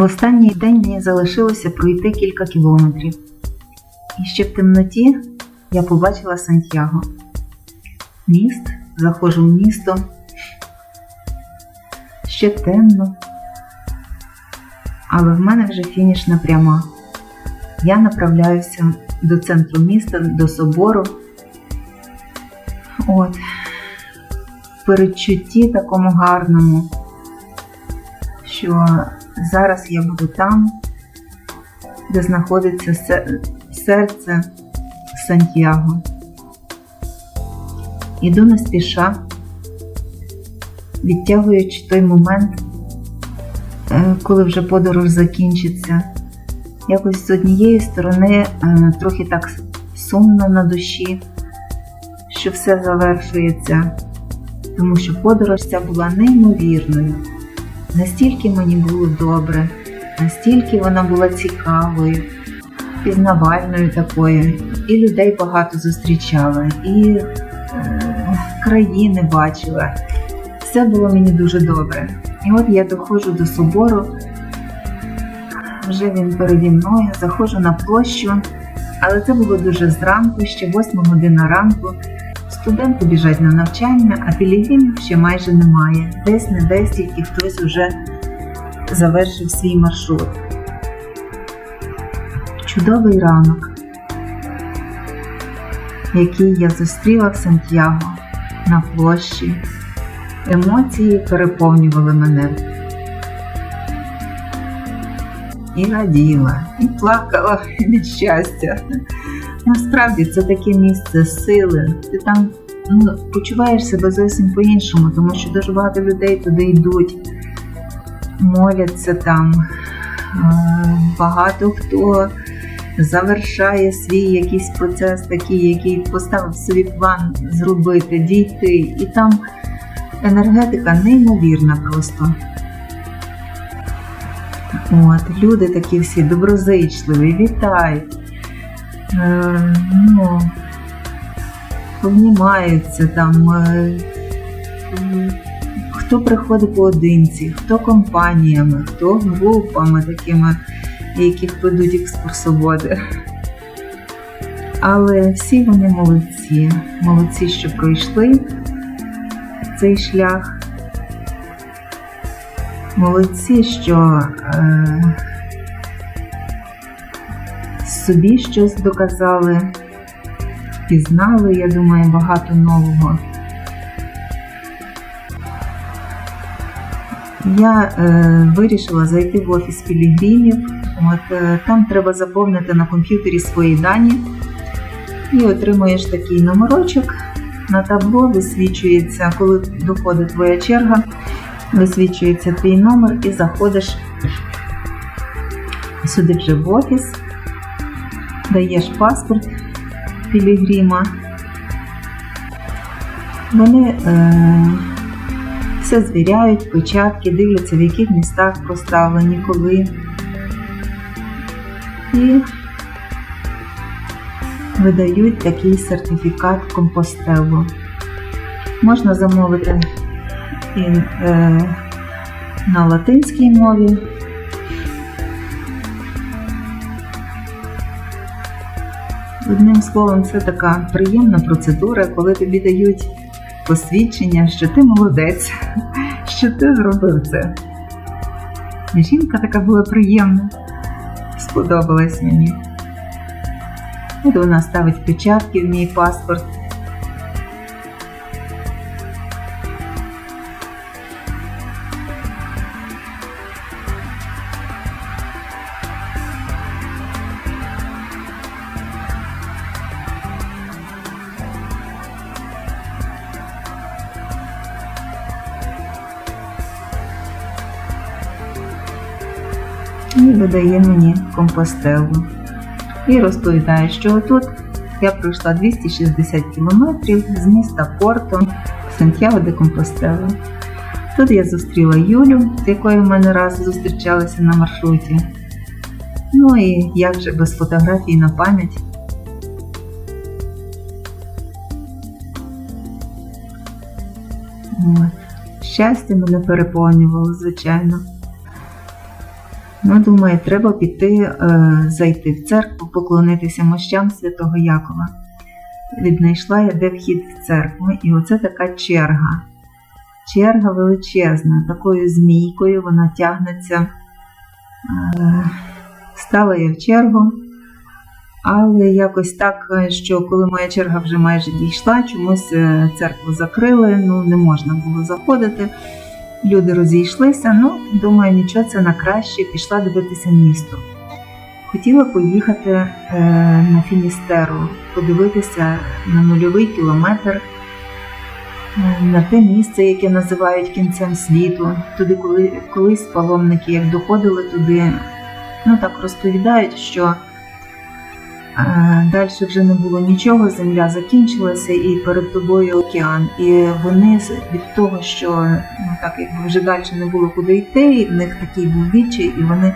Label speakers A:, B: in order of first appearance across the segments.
A: В останній день мені залишилося пройти кілька кілометрів. І ще в темноті я побачила Сантьяго. Міст, заходжу в місто. Ще темно. Але в мене вже фінішна пряма. Я направляюся до центру міста, до собору. От, в передчутті такому гарному, що зараз я буду там, де знаходиться серце Сантьяго. Іду не спіша, відтягуючи той момент, е, коли вже подорож закінчиться. Якось з однієї сторони е, трохи так сумно на душі, що все завершується, тому що подорож ця була неймовірною. Настільки мені було добре, настільки вона була цікавою, пізнавальною такою, і людей багато зустрічала, і е, країни бачила. Все було мені дуже добре. І от я доходжу до собору, вже він переді мною, заходжу на площу, але це було дуже зранку, ще 8 година ранку. Студенти біжать на навчання, а пілігримів ще майже немає. Десь не десь тільки хтось вже завершив свій маршрут. Чудовий ранок, який я зустріла в Сантьяго на площі. Емоції переповнювали мене. І раділа, і плакала від щастя. Насправді це таке місце сили. Ти там ну, почуваєш себе зовсім по-іншому, тому що дуже багато людей туди йдуть, моляться там. Багато хто завершає свій якийсь процес такий, який поставив собі план зробити, дійти. І там енергетика неймовірна просто. От, люди такі всі доброзичливі, вітають. Е, ну, обнімаються там. Е, хто приходить поодинці, хто компаніями, хто групами такими, яких ведуть екскурсоводи. Але всі вони молодці, молодці, що пройшли цей шлях. Молодці, що е, собі щось доказали, пізнали, я думаю, багато нового. Я е, вирішила зайти в офіс пілігримів. От, е, там треба заповнити на комп'ютері свої дані і отримуєш такий номерочок. На табло висвічується, коли доходить твоя черга, висвічується твій номер і заходиш сюди вже в офіс, даєш паспорт пілігрима. Вони е, все звіряють, печатки, дивляться, в яких містах поставлені, коли. І видають такий сертифікат компостелу. Можна замовити і, е, на латинській мові. Одним словом, це така приємна процедура, коли тобі дають посвідчення, що ти молодець, що ти зробив це. Жінка така була приємна, сподобалась мені. От вона ставить печатки в мій паспорт. І видає мені компостелу і розповідає, що тут я пройшла 260 кілометрів з міста Порто Сантьяго де Компостела. Тут я зустріла Юлю, з якою в мене раз зустрічалися на маршруті. Ну і як же без фотографій на пам'ять. Щастя мене переповнювало, звичайно. Ну, думаю, треба піти, е, зайти в церкву, поклонитися мощам святого Якова. Віднайшла я де вхід в церкву, і оце така черга. Черга величезна, такою змійкою вона тягнеться. Е, Стала я в чергу, але якось так, е, що коли моя черга вже майже дійшла, чомусь е, церкву закрили, ну не можна було заходити. Люди розійшлися, ну, думаю, нічого це на краще, пішла дивитися місто. Хотіла поїхати е, на Фіністеру, подивитися на нульовий кілометр, е, на те місце, яке називають кінцем світу. Туди, коли, колись паломники, як доходили туди, ну так розповідають, що Далі вже не було нічого, земля закінчилася, і перед тобою океан. І вони від того, що ну так якби вже далі не було куди йти, в них такий був відчай, і вони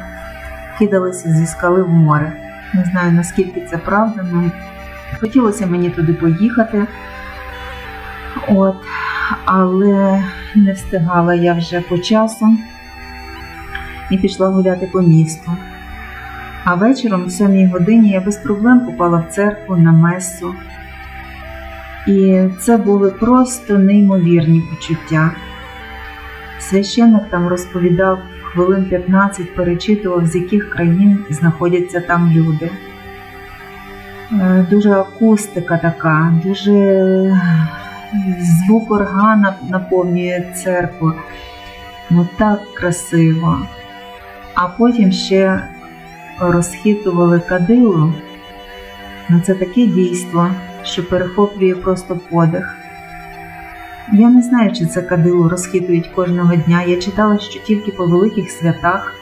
A: кидалися зі скали в море. Не знаю наскільки це правда, але хотілося мені туди поїхати. От, але не встигала я вже по часу і пішла гуляти по місту. А вечором, о 7 годині, я без проблем попала в церкву на месу. І це були просто неймовірні почуття. Священник там розповідав хвилин 15, перечитував, з яких країн знаходяться там люди. Е, Дуже акустика така, дуже звук органа наповнює церкву. Ну так красиво. А потім ще розхитували кадило. Ну, це таке дійство, що перехоплює просто подих. Я не знаю, чи це кадило розхитують кожного дня. Я читала, що тільки по великих святах.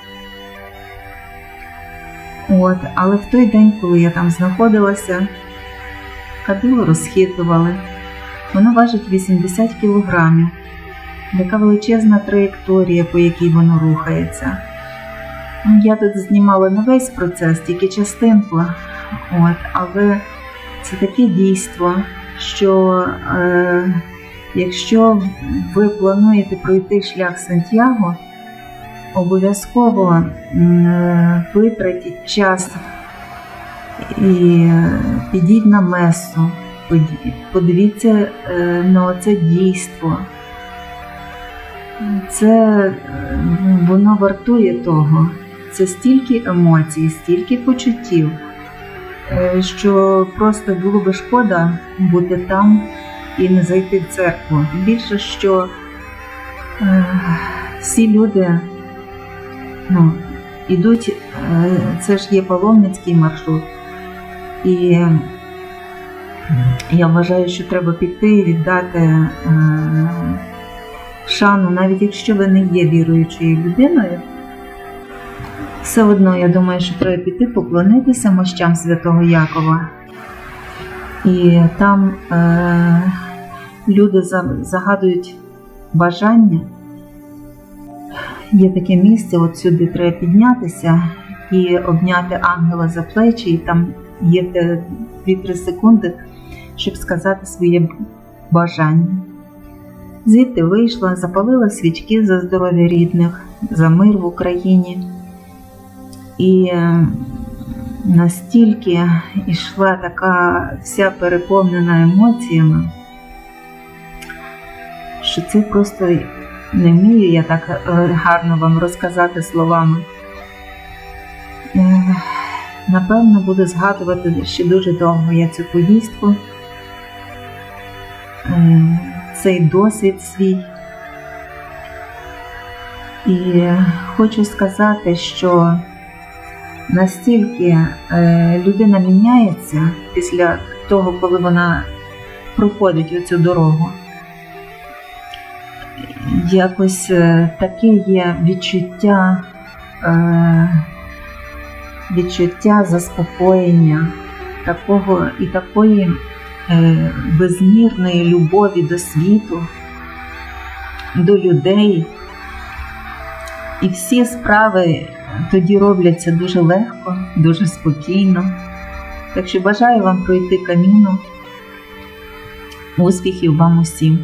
A: От, але в той день, коли я там знаходилася, кадило розхитували. Воно важить 80 кілограмів. Яка величезна траєкторія, по якій воно рухається. Я тут знімала не весь процес, тільки частинку. От, але це таке дійство, що е, якщо ви плануєте пройти шлях Сантьяго, обов'язково е, витратіть час і е, підіть на месу, подивіться е, на це дійство. Це е, воно вартує того. Це стільки емоцій, стільки почуттів, е, що просто було би шкода бути там і не зайти в церкву. Більше що е, всі люди ну, ідуть, е, це ж є паломницький маршрут. І я вважаю, що треба піти і віддати шану, навіть якщо ви не є віруючою людиною. Все одно, я думаю, що треба піти поклонитися мощам святого Якова. І там е, люди загадують бажання. Є таке місце, от сюди треба піднятися і обняти ангела за плечі, і там є 2-3 секунди, щоб сказати своє бажання. Звідти вийшла, запалила свічки за здоров'я рідних, за мир в Україні. І е, настільки йшла така вся переповнена емоціями, що це просто не вмію я так е, гарно вам розказати словами. Е, Напевно, буду згадувати ще дуже довго я цю поїздку, цей досвід свій. І хочу сказати, що настільки е, людина міняється після того, коли вона проходить оцю дорогу. Якось е, таке є відчуття, е, відчуття заспокоєння, такого і такої безмірної любові до світу, до людей. І всі справи тоді робляться дуже легко, дуже спокійно. Так що бажаю вам пройти каміну. Успіхів вам усім!